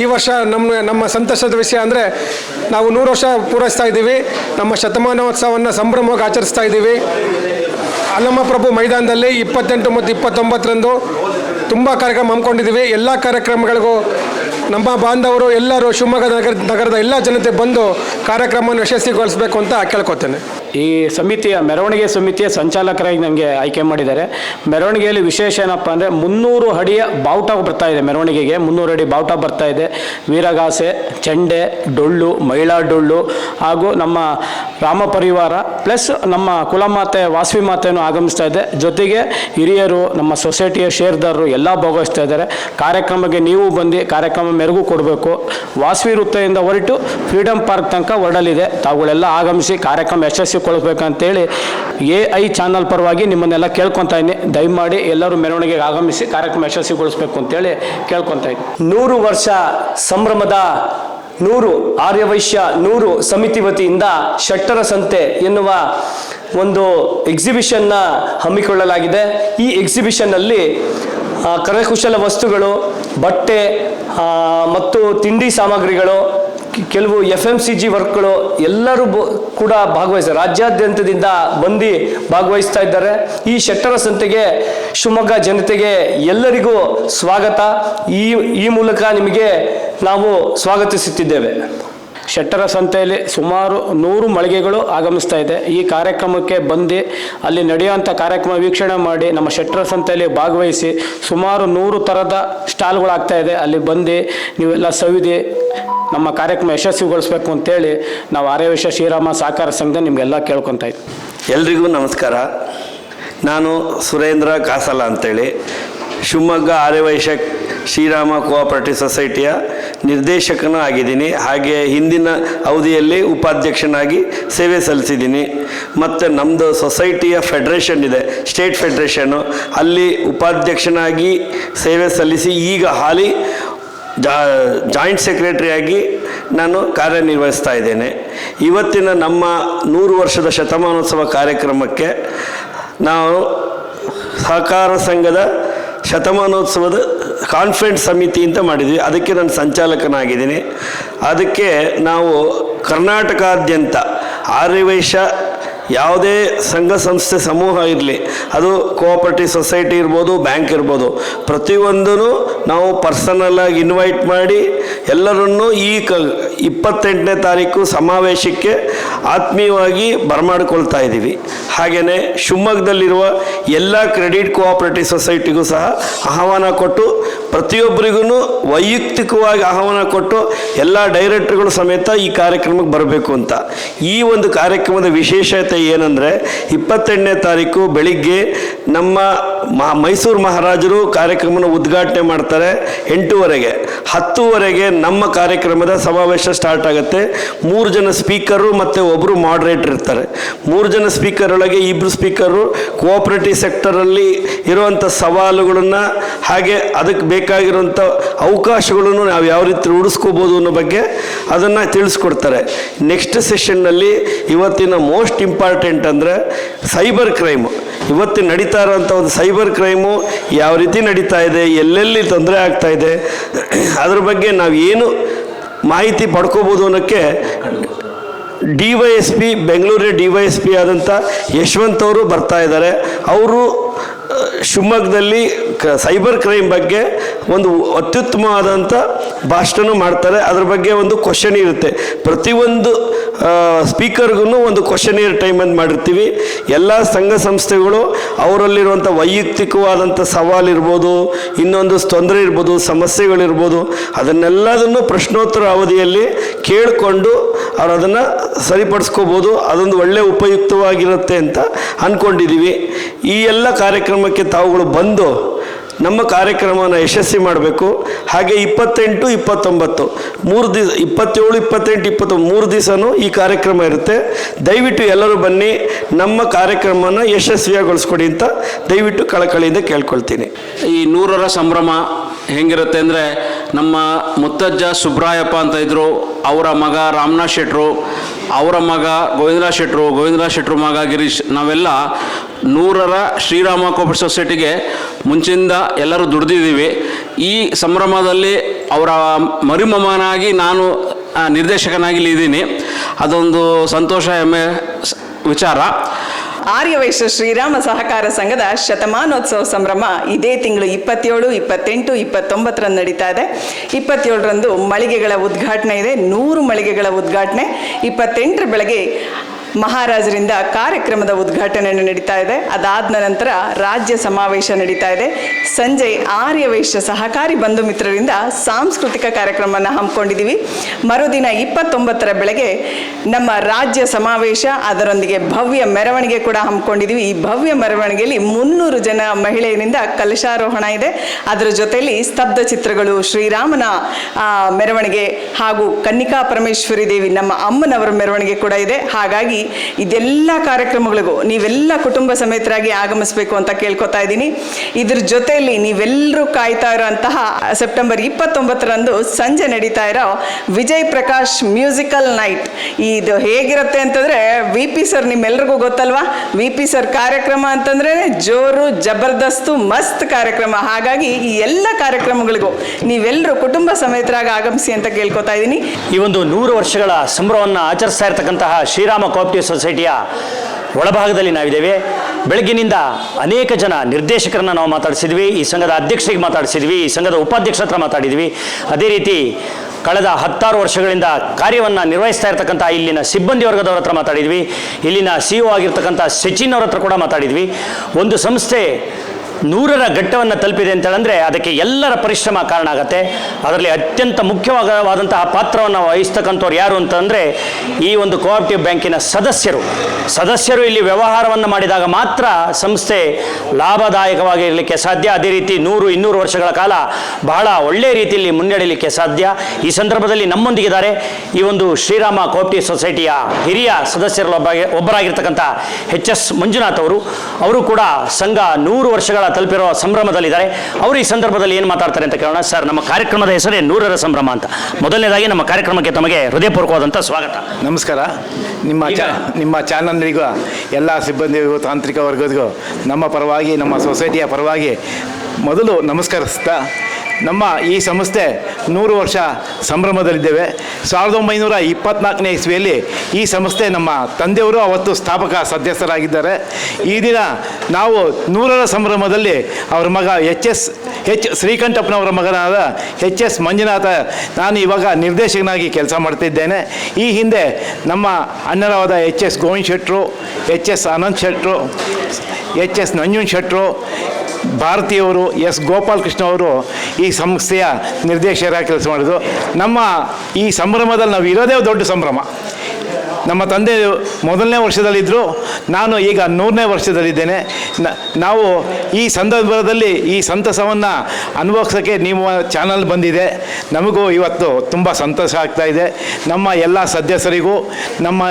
ಈ ವರ್ಷ ನಮ್ಮ ನಮ್ಮ ಸಂತಸದ ವಿಷಯ ಅಂದರೆ ನಾವು ನೂರು ವರ್ಷ ಪೂರೈಸ್ತಾ ಇದ್ದೀವಿ. ನಮ್ಮ ಶತಮಾನೋತ್ಸವವನ್ನು ಸಂಭ್ರಮವಾಗಿ ಆಚರಿಸ್ತಾ ಇದ್ದೀವಿ. ಅಲ್ಲಮ್ಮ ಪ್ರಭು ಮೈದಾನದಲ್ಲಿ ಇಪ್ಪತ್ತೆಂಟು ಮತ್ತು ಇಪ್ಪತ್ತೊಂಬತ್ತರಂದು ತುಂಬ ಕಾರ್ಯಕ್ರಮ ಹಮ್ಮಿಕೊಂಡಿದ್ದೀವಿ. ಎಲ್ಲ ಕಾರ್ಯಕ್ರಮಗಳಿಗೂ ನಮ್ಮ ಬಾಂಧವರು ಎಲ್ಲರೂ ಶಿವಮೊಗ್ಗ ನಗರ, ನಗರದ ಎಲ್ಲ ಜನತೆ ಬಂದು ಕಾರ್ಯಕ್ರಮವನ್ನು ಯಶಸ್ವಿಗೊಳಿಸಬೇಕು ಅಂತ ಕೇಳ್ಕೊತೇನೆ. ಈ ಸಮಿತಿಯ, ಮೆರವಣಿಗೆ ಸಮಿತಿಯ ಸಂಚಾಲಕರಾಗಿ ನನಗೆ ಆಯ್ಕೆ ಮಾಡಿದ್ದಾರೆ. ಮೆರವಣಿಗೆಯಲ್ಲಿ ವಿಶೇಷ ಏನಪ್ಪ ಅಂದರೆ ಮುನ್ನೂರು ಅಡಿಯ ಬಾವುಟ ಬರ್ತಾ ಇದೆ ಮೆರವಣಿಗೆಗೆ. ಮುನ್ನೂರು ಅಡಿ ಬಾವುಟ ಬರ್ತಾ ಇದೆ. ವೀರಗಾಸೆ, ಚಂಡೆ, ಡೊಳ್ಳು, ಮಹಿಳಾ ಡೊಳ್ಳು ಹಾಗೂ ನಮ್ಮ ರಾಮ ಪರಿವಾರ ಪ್ಲಸ್ ನಮ್ಮ ಕುಲಮಾತೆ ವಾಸವಿ ಮಾತೆಯನ್ನು ಆಗಮಿಸ್ತಾ ಇದೆ. ಜೊತೆಗೆ ಹಿರಿಯರು, ನಮ್ಮ ಸೊಸೈಟಿಯ ಶೇರ್ದಾರರು ಎಲ್ಲ ಭಾಗವಹಿಸ್ತಾ ಇದ್ದಾರೆ. ಕಾರ್ಯಕ್ರಮಕ್ಕೆ ನೀವು ಬಂದು ಕಾರ್ಯಕ್ರಮ ಮೆರುಗು ಕೊಡಬೇಕು. ವಾಸವಿ ವೃತ್ತದಿಂದ ಹೊರಟು ಫ್ರೀಡಮ್ ಪಾರ್ಕ್ ತನಕ ಹೊರಡಲಿದೆ. ತಾವುಗಳೆಲ್ಲ ಆಗಮಿಸಿ ಕಾರ್ಯಕ್ರಮ ಯಶಸ್ವಿಗೊಳಿಸ್ಬೇಕಂತೇಳಿ ಎ ಐ ಚಾನಲ್ ಪರವಾಗಿ ನಿಮ್ಮನ್ನೆಲ್ಲ ಕೇಳ್ಕೊತಾ ಇದ್ದೀನಿ. ದಯಮಾಡಿ ಎಲ್ಲರೂ ಮೆರವಣಿಗೆಗೆ ಆಗಮಿಸಿ ಕಾರ್ಯಕ್ರಮ ಯಶಸ್ವಿಗೊಳಿಸ್ಬೇಕು ಅಂತೇಳಿ ಕೇಳ್ಕೊತಾ ಇದ್ದೀನಿ. ನೂರು ವರ್ಷ ಸಂಭ್ರಮದ ನೂರು ಆರ್ಯವೈಶ್ಯ ನೂರು ಸಮಿತಿ ವತಿಯಿಂದ ಶಟ್ಟರ ಸಂತೆ ಎನ್ನುವ ಒಂದು ಎಕ್ಸಿಬಿಷನ್ನ ಹಮ್ಮಿಕೊಳ್ಳಲಾಗಿದೆ. ಈ ಎಕ್ಸಿಬಿಷನ್ನಲ್ಲಿ ಕರಕುಶಲ ವಸ್ತುಗಳು ಬಟ್ಟೆ ಮತ್ತು ತಿಂಡಿ ಸಾಮಗ್ರಿಗಳು ಕೆಲವು ಎಫ್ ಎಂ ಸಿ ಜಿ ವರ್ಕ್ಗಳು ಎಲ್ಲರೂ ಕೂಡ ಭಾಗವಹಿಸ್ತಾರೆ ರಾಜ್ಯಾದ್ಯಂತದಿಂದ ಬಂದು ಭಾಗವಹಿಸ್ತಾ ಇದ್ದಾರೆ. ಈ ಶೆಟ್ಟರ ಸಂತೆಗೆ, ಶಿವಮೊಗ್ಗ ಜನತೆಗೆ ಎಲ್ಲರಿಗೂ ಸ್ವಾಗತ. ಈ ಈ ಮೂಲಕ ನಿಮಗೆ ನಾವು ಸ್ವಾಗತಿಸುತ್ತಿದ್ದೇವೆ. ಶೆಟ್ಟರ ಸಂತೆಯಲ್ಲಿ ಸುಮಾರು ನೂರು ಮಳಿಗೆಗಳು ಆಗಮಿಸ್ತಾ ಇದೆ. ಈ ಕಾರ್ಯಕ್ರಮಕ್ಕೆ ಬಂದು ಅಲ್ಲಿ ನಡೆಯುವಂಥ ಕಾರ್ಯಕ್ರಮ ವೀಕ್ಷಣೆ ಮಾಡಿ ನಮ್ಮ ಶೆಟ್ಟರ ಸಂತೆಯಲ್ಲಿ ಭಾಗವಹಿಸಿ ಸುಮಾರು ನೂರು ಥರದ ಸ್ಟಾಲ್ಗಳು ಆಗ್ತಾ ಇದೆ. ಅಲ್ಲಿ ಬಂದು ನೀವೆಲ್ಲ ಸವಿದಿ ನಮ್ಮ ಕಾರ್ಯಕ್ರಮ ಯಶಸ್ವಿಗೊಳಿಸ್ಬೇಕು ಅಂತೇಳಿ ನಾವು ಆರ್ಯವೇಶ ಶ್ರೀರಾಮ ಸಹಕಾರ ಸಂಘ ನಿಮಗೆಲ್ಲ ಕೇಳ್ಕೊತಾ ಇದ್ದೀವಿ ಎಲ್ರಿಗೂ ನಮಸ್ಕಾರ. ನಾನು ಸುರೇಂದ್ರ ಕಾಸಲ ಅಂತೇಳಿ. ಶಿವಮೊಗ್ಗ ಆರ್ಯವೈಶ್ಯ ಶ್ರೀರಾಮ ಕೋಆಪರೇಟಿವ್ ಸೊಸೈಟಿಯ ನಿರ್ದೇಶಕನೂ ಆಗಿದ್ದೀನಿ ಹಾಗೆ ಹಿಂದಿನ ಅವಧಿಯಲ್ಲಿ ಉಪಾಧ್ಯಕ್ಷನಾಗಿ ಸೇವೆ ಸಲ್ಲಿಸಿದ್ದೀನಿ. ಮತ್ತು ನಮ್ಮದು ಸೊಸೈಟಿಯ ಫೆಡ್ರೇಷನ್ ಇದೆ ಸ್ಟೇಟ್ ಫೆಡ್ರೇಷನ್ನು ಅಲ್ಲಿ ಉಪಾಧ್ಯಕ್ಷನಾಗಿ ಸೇವೆ ಸಲ್ಲಿಸಿ ಈಗ ಹಾಲಿ ಜಾ ಜಾಯಿಂಟ್ ಸೆಕ್ರೆಟರಿಯಾಗಿ ನಾನು ಕಾರ್ಯನಿರ್ವಹಿಸ್ತಾ ಇದ್ದೇನೆ. ಇವತ್ತಿನ ನಮ್ಮ ನೂರು ವರ್ಷದ ಶತಮಾನೋತ್ಸವ ಕಾರ್ಯಕ್ರಮಕ್ಕೆ ನಾವು ಸಹಕಾರ ಸಂಘದ ಶತಮಾನೋತ್ಸವದ ಕಾನ್ಫರೆನ್ಸ್ ಸಮಿತಿ ಅಂತ ಮಾಡಿದ್ವಿ. ಅದಕ್ಕೆ ನಾನು ಸಂಚಾಲಕನಾಗಿದ್ದೀನಿ. ಅದಕ್ಕೆ ನಾವು ಕರ್ನಾಟಕಾದ್ಯಂತ ಆರ್ಯವೈಶ್ಯ ಯಾವುದೇ ಸಂಘ ಸಂಸ್ಥೆ ಸಮೂಹ ಇರಲಿ, ಅದು ಕೋಆಪರೇಟಿವ್ ಸೊಸೈಟಿ ಇರ್ಬೋದು ಬ್ಯಾಂಕ್ ಇರ್ಬೋದು ಪ್ರತಿಯೊಂದೂ ನಾವು ಪರ್ಸನಲ್ಲಾಗಿ ಇನ್ವೈಟ್ ಮಾಡಿ ಎಲ್ಲರನ್ನೂ ಈ ಕ ಇಪ್ಪತ್ತೆಂಟನೇ ತಾರೀಕು ಸಮಾವೇಶಕ್ಕೆ ಆತ್ಮೀಯವಾಗಿ ಬರಮಾಡಿಕೊಳ್ತಾ ಇದ್ದೀವಿ. ಹಾಗೆಯೇ ಶಿವಮೊಗ್ಗದಲ್ಲಿರುವ ಎಲ್ಲ ಕ್ರೆಡಿಟ್ ಕೋಆಪರೇಟಿವ್ ಸೊಸೈಟಿಗೂ ಸಹ ಆಹ್ವಾನ ಕೊಟ್ಟು ಪ್ರತಿಯೊಬ್ಬರಿಗೂ ವೈಯಕ್ತಿಕವಾಗಿ ಆಹ್ವಾನ ಕೊಟ್ಟು ಎಲ್ಲ ಡೈರೆಕ್ಟರ್ಗಳು ಸಮೇತ ಈ ಕಾರ್ಯಕ್ರಮಕ್ಕೆ ಬರಬೇಕು ಅಂತ. ಈ ಒಂದು ಕಾರ್ಯಕ್ರಮದ ವಿಶೇಷತೆ ಏನಂದರೆ ಇಪ್ಪತ್ತೆಂಟನೇ ತಾರೀಕು ಬೆಳಿಗ್ಗೆ ನಮ್ಮ ಮೈಸೂರು ಮಹಾರಾಜರು ಕಾರ್ಯಕ್ರಮನ ಉದ್ಘಾಟನೆ ಮಾಡ್ತಾರೆ ಎಂಟೂವರೆಗೆ. ಹತ್ತುವರೆಗೆ ನಮ್ಮ ಕಾರ್ಯಕ್ರಮದ ಸಮಾವೇಶ ಸ್ಟಾರ್ಟ್ ಆಗುತ್ತೆ. ಮೂರು ಜನ ಸ್ಪೀಕರು ಮತ್ತು ಒಬ್ಬರು ಮಾಡ್ರೇಟರ್ ಇರ್ತಾರೆ. ಮೂರು ಜನ ಸ್ಪೀಕರ್ ಒಳಗೆ ಇಬ್ಬರು ಸ್ಪೀಕರು ಕೋಆಪರೇಟಿವ್ ಸೆಕ್ಟರಲ್ಲಿ ಇರುವಂಥ ಸವಾಲುಗಳನ್ನು ಹಾಗೆ ಅದಕ್ಕೆ ಬೇಕಾಗಿರುವಂಥ ಅವಕಾಶಗಳನ್ನು ನಾವು ಯಾವ ರೀತಿ ರೂಢಿಸ್ಕೋಬೋದು ಅನ್ನೋ ಬಗ್ಗೆ ಅದನ್ನು ತಿಳಿಸ್ಕೊಡ್ತಾರೆ. ನೆಕ್ಸ್ಟ್ ಸೆಷನ್ನಲ್ಲಿ ಇವತ್ತಿನ ಮೋಸ್ಟ್ ಇಂಪಾರ್ಟೆಂಟ್ ಅಂದರೆ ಸೈಬರ್ ಕ್ರೈಮ್ ಇವತ್ತು ನಡೀತಾ ಇರೋಂಥ ಒಂದು ಸೈಬರ್ ಕ್ರೈಮು ಯಾವ ರೀತಿ ನಡೀತಾ ಇದೆ, ಎಲ್ಲೆಲ್ಲಿ ತೊಂದರೆ ಆಗ್ತಾ ಇದೆ, ಅದ್ರ ಬಗ್ಗೆ ನಾವು ಏನು ಮಾಹಿತಿ ಪಡ್ಕೋಬೋದು ಅನ್ನೋಕ್ಕೆ ಡಿ ವೈ ಎಸ್ ಪಿ, ಬೆಂಗಳೂರಿನ ಡಿ ವೈ ಎಸ್ ಪಿ ಆದಂಥ ಯಶವಂತ್ ಅವರು ಬರ್ತಾ ಇದ್ದಾರೆ. ಅವರು ಶಿವಮೊಗ್ಗದಲ್ಲಿ ಕ ಸೈಬರ್ ಕ್ರೈಮ್ ಬಗ್ಗೆ ಒಂದು ಅತ್ಯುತ್ತಮವಾದಂಥ ಭಾಷಣ ಮಾಡ್ತಾರೆ. ಅದ್ರ ಬಗ್ಗೆ ಒಂದು ಕ್ವಶನ್ ಇರುತ್ತೆ. ಪ್ರತಿಯೊಂದು ಸ್ಪೀಕರ್ಗೂ ಒಂದು ಕ್ವಶನಿಯರ್ ಟೈಮ್ ಅಂತ ಮಾಡಿರ್ತೀವಿ. ಎಲ್ಲ ಸಂಘ ಸಂಸ್ಥೆಗಳು ಅವರಲ್ಲಿರುವಂಥ ವೈಯಕ್ತಿಕವಾದಂಥ ಸವಾಲಿರ್ಬೋದು, ಇನ್ನೊಂದು ತೊಂದರೆ ಇರ್ಬೋದು, ಸಮಸ್ಯೆಗಳಿರ್ಬೋದು, ಅದನ್ನೆಲ್ಲದನ್ನು ಪ್ರಶ್ನೋತ್ತರ ಅವಧಿಯಲ್ಲಿ ಕೇಳಿಕೊಂಡು ಅವ್ರು ಅದನ್ನು ಸರಿಪಡಿಸ್ಕೋಬೋದು, ಅದೊಂದು ಒಳ್ಳೆಯ ಉಪಯುಕ್ತವಾಗಿರುತ್ತೆ ಅಂತ ಅಂದ್ಕೊಂಡಿದ್ದೀವಿ ಈ ಎಲ್ಲ ಕಾರ್ಯಕ್ರಮಕ್ಕೆ ತಾವುಗಳು ಬಂದು ನಮ್ಮ ಕಾರ್ಯಕ್ರಮವನ್ನು ಯಶಸ್ವಿ ಮಾಡಬೇಕು. ಹಾಗೆ ಇಪ್ಪತ್ತೆಂಟು, ಇಪ್ಪತ್ತೊಂಬತ್ತು. ಮೂರು ದಿವಸ, ಇಪ್ಪತ್ತೇಳು, ಇಪ್ಪತ್ತೆಂಟು, ಇಪ್ಪತ್ತೊಂಬತ್ತು, ಮೂರು ದಿವಸನೂ ಈ ಕಾರ್ಯಕ್ರಮ ಇರುತ್ತೆ. ದಯವಿಟ್ಟು ಎಲ್ಲರೂ ಬನ್ನಿ, ನಮ್ಮ ಕಾರ್ಯಕ್ರಮನ ಯಶಸ್ವಿಯಾಗೊಳಿಸ್ಕೊಡಿ ಅಂತ ದಯವಿಟ್ಟು ಕಳಕಳಿಯಿಂದ ಕೇಳ್ಕೊಳ್ತೀನಿ. ಈ ನೂರರ ಸಂಭ್ರಮ ಹೆಂಗಿರುತ್ತೆ ಅಂದರೆ ನಮ್ಮ ಮುತ್ತಜ್ಜ ಸುಬ್ರಾಯಪ್ಪ ಅಂತ ಇದ್ದರು ಅವರ ಮಗ ರಾಮನಾಥ್ ಶೆಟ್ರು, ಅವರ ಮಗ ಗೋವಿಂದರಾಜ್ ಶೆಟ್ರು ಗೋವಿಂದರಾಜ್ ಶೆಟ್ರು ಮಗ ಗಿರೀಶ್, ನಾವೆಲ್ಲ ನೂರರ ಶ್ರೀರಾಮ ಕೋಪರ್ ಸೊಸೈಟಿಗೆ ಮುಂಚಿಂದ ಎಲ್ಲರೂ ದುಡಿದಿದ್ದೀವಿ. ಈ ಸಂಭ್ರಮದಲ್ಲಿ ಅವರ ಮರಿಮಮನಾಗಿ ನಾನು ನಿರ್ದೇಶಕನಾಗಿ ಅದೊಂದು ಸಂತೋಷ, ಹೆಮ್ಮೆ, ಸ- ವಿಚಾರ. ಆರ್ಯವೈಶ್ಯ ಶ್ರೀರಾಮ ಸಹಕಾರ ಸಂಘದ ಶತಮಾನೋತ್ಸವ ಸಂಭ್ರಮ ಇದೇ ತಿಂಗಳು ಇಪ್ಪತ್ತೇಳು, ಇಪ್ಪತ್ತೆಂಟು ಇಪ್ಪತ್ತೊಂಬತ್ತರಂದು ನಡೀತಾ ಇದೆ. ಇಪ್ಪತ್ತೇಳರಂದು ಮಳಿಗೆಗಳ ಉದ್ಘಾಟನೆ ಇದೆ. ನೂರು ಮಳಿಗೆಗಳ ಉದ್ಘಾಟನೆ. ಇಪ್ಪತ್ತೆಂಟರ ಬೆಳಗ್ಗೆ ಮಹಾರಾಜರಿಂದ ಕಾರ್ಯಕ್ರಮದ ಉದ್ಘಾಟನೆ ನಡೀತಾ ಇದೆ. ಅದಾದ ನಂತರ ರಾಜ್ಯ ಸಮಾವೇಶ ನಡೀತಾ ಇದೆ. ಸಂಜೆ ಆರ್ಯವೈಶ್ಯ ಸಹಕಾರಿ ಬಂಧು ಮಿತ್ರರಿಂದ ಸಾಂಸ್ಕೃತಿಕ ಕಾರ್ಯಕ್ರಮವನ್ನು ಹಮ್ಮಿಕೊಂಡಿದ್ದೀವಿ. ಮರುದಿನ ಇಪ್ಪತ್ತೊಂಬತ್ತರ ಬೆಳಗ್ಗೆ ನಮ್ಮ ರಾಜ್ಯ ಸಮಾವೇಶ, ಅದರೊಂದಿಗೆ ಭವ್ಯ ಮೆರವಣಿಗೆ ಕೂಡ ಹಮ್ಮಿಕೊಂಡಿದ್ದೀವಿ. ಈ ಭವ್ಯ ಮೆರವಣಿಗೆಯಲ್ಲಿ ಮುನ್ನೂರು ಜನ ಮಹಿಳೆಯರಿಂದ ಕಲಶಾರೋಹಣ ಇದೆ. ಅದರ ಜೊತೆಯಲ್ಲಿ ಸ್ತಬ್ಧ ಚಿತ್ರಗಳು ಶ್ರೀರಾಮನ ಮೆರವಣಿಗೆ ಹಾಗೂ ಕನ್ನಿಕಾ ಪರಮೇಶ್ವರಿ ದೇವಿ ನಮ್ಮ ಅಮ್ಮನವರ ಮೆರವಣಿಗೆ ಕೂಡ ಇದೆ. ಹಾಗಾಗಿ ಇದೆಲ್ಲ ಕಾರ್ಯಕ್ರಮಗಳಿಗೂ ನೀವೆಲ್ಲ ಕುಟುಂಬ ಸಮೇತರಾಗಿ ಆಗಮಿಸಬೇಕು ಅಂತ ಕೇಳ್ಕೊತಾ ಇದ್ದೀನಿ. ಇದ್ರ ಜೊತೆಯಲ್ಲಿ ನೀವೆಲ್ಲರೂ ಕಾಯ್ತಾ ಇರೋಂತಹ ಸೆಪ್ಟೆಂಬರ್ ಇಪ್ಪತ್ತೊಂಬತ್ತರಂದು ಸಂಜೆ ನಡೀತಾ ಇರೋ ವಿಜಯ್ ಪ್ರಕಾಶ್ ಮ್ಯೂಸಿಕಲ್ ನೈಟ್. ಇದು ಹೇಗಿರುತ್ತೆ ಅಂತಂದ್ರೆ ವಿ ಪಿ ಸರ್ ನಿಮ್ಮೆಲ್ರಿಗೂ ಗೊತ್ತಲ್ವಾ? ವಿ ಪಿ ಸರ್ ಕಾರ್ಯಕ್ರಮ ಅಂತಂದ್ರೆ ಜೋರು, ಜಬರ್ದಸ್ತು, ಮಸ್ತ್ ಕಾರ್ಯಕ್ರಮ. ಹಾಗಾಗಿ ಈ ಎಲ್ಲ ಕಾರ್ಯಕ್ರಮಗಳಿಗೂ ನೀವೆಲ್ಲರೂ ಕುಟುಂಬ ಸಮೇತರಾಗಿ ಆಗಮಿಸಿ ಅಂತ ಕೇಳ್ಕೊತಾ ಇದ್ದೀನಿ. ಈ ಒಂದು ನೂರು ವರ್ಷಗಳ ಸಂಭ್ರಮವನ್ನು ಆಚರಿಸ್ತಾ ಇರತಕ್ಕಂತಹ ಶ್ರೀರಾಮ ಕೋಆಪರೇಟಿವ್ ಸೊಸೈಟಿಯ ಒಳಭಾಗದಲ್ಲಿ ನಾವಿದ್ದೇವೆ. ಬೆಳಗ್ಗಿನಿಂದ ಅನೇಕ ಜನ ನಿರ್ದೇಶಕರನ್ನ ನಾವು ಮಾತಾಡಿಸಿದ್ವಿ, ಈ ಸಂಘದ ಅಧ್ಯಕ್ಷರಿಗೆ ಮಾತಾಡಿಸಿದ್ವಿ, ಈ ಸಂಘದ ಉಪಾಧ್ಯಕ್ಷರ ಹತ್ರ ಮಾತಾಡಿದ್ವಿ. ಅದೇ ರೀತಿ ಕಳೆದ ಹತ್ತಾರು ವರ್ಷಗಳಿಂದ ಕಾರ್ಯವನ್ನು ನಿರ್ವಹಿಸ್ತಾ ಇರತಕ್ಕಂಥ ಇಲ್ಲಿನ ಸಿಬ್ಬಂದಿ ವರ್ಗದವ್ರ ಹತ್ರ ಮಾತಾಡಿದ್ವಿ. ಇಲ್ಲಿನ ಸಿ ಒ ಆಗಿರ್ತಕ್ಕಂಥ ಸಚಿನ್ ಅವ್ರ ಹತ್ರ ಕೂಡ ಮಾತಾಡಿದ್ವಿ. ಒಂದು ಸಂಸ್ಥೆ ನೂರರ ಘಟ್ಟವನ್ನು ತಲುಪಿದೆ ಅಂತ ಅದಕ್ಕೆ ಎಲ್ಲರ ಪರಿಶ್ರಮ ಕಾರಣ ಆಗತ್ತೆ. ಅದರಲ್ಲಿ ಅತ್ಯಂತ ಮುಖ್ಯವಾದಂತಹ ಪಾತ್ರವನ್ನು ವಹಿಸ್ತಕ್ಕಂಥವ್ರು ಯಾರು ಅಂತಂದರೆ ಈ ಒಂದು ಕೋಆಪರೇಟಿವ್ ಬ್ಯಾಂಕಿನ ಸದಸ್ಯರು. ಸದಸ್ಯರು ಇಲ್ಲಿ ವ್ಯವಹಾರವನ್ನು ಮಾಡಿದಾಗ ಮಾತ್ರ ಸಂಸ್ಥೆ ಲಾಭದಾಯಕವಾಗಿ ಇರಲಿಕ್ಕೆ ಸಾಧ್ಯ. ಅದೇ ರೀತಿ ನೂರು, ಇನ್ನೂರು ವರ್ಷಗಳ ಕಾಲ ಬಹಳ ಒಳ್ಳೆಯ ರೀತಿಯಲ್ಲಿ ಮುನ್ನಡೆಯಲಿಕ್ಕೆ ಸಾಧ್ಯ. ಈ ಸಂದರ್ಭದಲ್ಲಿ ನಮ್ಮೊಂದಿಗಿದ್ದಾರೆ ಈ ಒಂದು ಶ್ರೀರಾಮ ಕೋಪ್ಟಿವ್ ಸೊಸೈಟಿಯ ಹಿರಿಯ ಸದಸ್ಯರಲ್ಲಿ ಒಬ್ಬ ಒಬ್ಬರಾಗಿರ್ತಕ್ಕಂಥ ಎಚ್ ಎಸ್ ಮಂಜುನಾಥ್ ಅವರು. ಅವರು ಕೂಡ ಸಂಘ ನೂರು ವರ್ಷಗಳ ತಲುಪಿರೋ ಸಂಭ್ರಮದಲ್ಲಿದ್ದಾರೆ. ಅವರು ಈ ಸಂದರ್ಭದಲ್ಲಿ ಏನು ಮಾತಾಡ್ತಾರೆ ಅಂತ ಕೇಳೋಣ. ಸರ್ ನಮ್ಮ ಕಾರ್ಯಕ್ರಮದ ಹೆಸರೇ ನೂರರ ಸಂಭ್ರಮ ಅಂತ. ಮೊದಲನೇದಾಗಿ ನಮ್ಮ ಕಾರ್ಯಕ್ರಮಕ್ಕೆ ತಮಗೆ ಹೃದಯಪೂರ್ವಕವಾದಂಥ ಸ್ವಾಗತ. ನಮಸ್ಕಾರ. ನಿಮ್ಮ ಚಾ ನಿಮ್ಮ ಚಾನಲ್ನಿಗೂ ಎಲ್ಲ ಸಿಬ್ಬಂದಿಗೂ ತಾಂತ್ರಿಕ ವರ್ಗದಿಗೂ ನಮ್ಮ ಪರವಾಗಿ ನಮ್ಮ ಸೊಸೈಟಿಯ ಪರವಾಗಿ ಮೊದಲು ನಮಸ್ಕರಿಸ್ತಾ ನಮ್ಮ ಈ ಸಂಸ್ಥೆ ನೂರು ವರ್ಷ ಸಂಭ್ರಮದಲ್ಲಿದ್ದೇವೆ. ಸಾವಿರದ ಒಂಬೈನೂರ ಇಪ್ಪತ್ನಾಲ್ಕನೇ ಇಸ್ವಿಯಲ್ಲಿ ಈ ಸಂಸ್ಥೆ ನಮ್ಮ ತಂದೆಯವರು ಅವತ್ತು ಸ್ಥಾಪಕ ಸದಸ್ಯರಾಗಿದ್ದಾರೆ. ಈ ದಿನ ನಾವು ನೂರರ ಸಂಭ್ರಮದಲ್ಲಿ ಅವರ ಮಗ ಎಚ್ ಎಸ್, ಎಚ್ ಶ್ರೀಕಂಠಪ್ಪನವರ ಮಗನಾದ ಎಚ್ ಎಸ್ ಮಂಜುನಾಥ ನಾನು ಇವಾಗ ನಿರ್ದೇಶಕನಾಗಿ ಕೆಲಸ ಮಾಡ್ತಿದ್ದೇನೆ. ಈ ಹಿಂದೆ ನಮ್ಮ ಅಣ್ಣರಾದ ಎಚ್ ಎಸ್ ಗೋವಿಂದ್ ಶೆಟ್ರು, ಎಚ್ ಎಸ್ ಅನಂತ್ ಶೆಟ್ರು, ಎಚ್ ಎಸ್ ನಂಜುನ್ ಶೆಟ್ರು ಭಾರತೀಯವರು ಎಸ್ ಗೋಪಾಲಕೃಷ್ಣ ಅವರು ಈ ಸಂಸ್ಥೆಯ ನಿರ್ದೇಶಕರಾಗಿ ಕೆಲಸ ಮಾಡಿದ್ರು. ನಮ್ಮ ಈ ಸಂಭ್ರಮದಲ್ಲಿ ನಾವು ಇರೋದೇ ದೊಡ್ಡ ಸಂಭ್ರಮ. ನಮ್ಮ ತಂದೆ ಮೊದಲನೇ ವರ್ಷದಲ್ಲಿದ್ದರು ನಾನು ಈಗ ನೂರನೇ ವರ್ಷದಲ್ಲಿದ್ದೇನೆ. ನಾವು ಈ ಸಂದರ್ಭದಲ್ಲಿ ಈ ಸಂತಸವನ್ನು ಅನುಭವಿಸೋಕ್ಕೆ ನಿಮ್ಮ ಚಾನಲ್ ಬಂದಿದೆ. ನಮಗೂ ಇವತ್ತು ತುಂಬ ಸಂತಸ ಆಗ್ತಾ ಇದೆ. ನಮ್ಮ ಎಲ್ಲ ಸದಸ್ಯರಿಗೂ, ನಮ್ಮ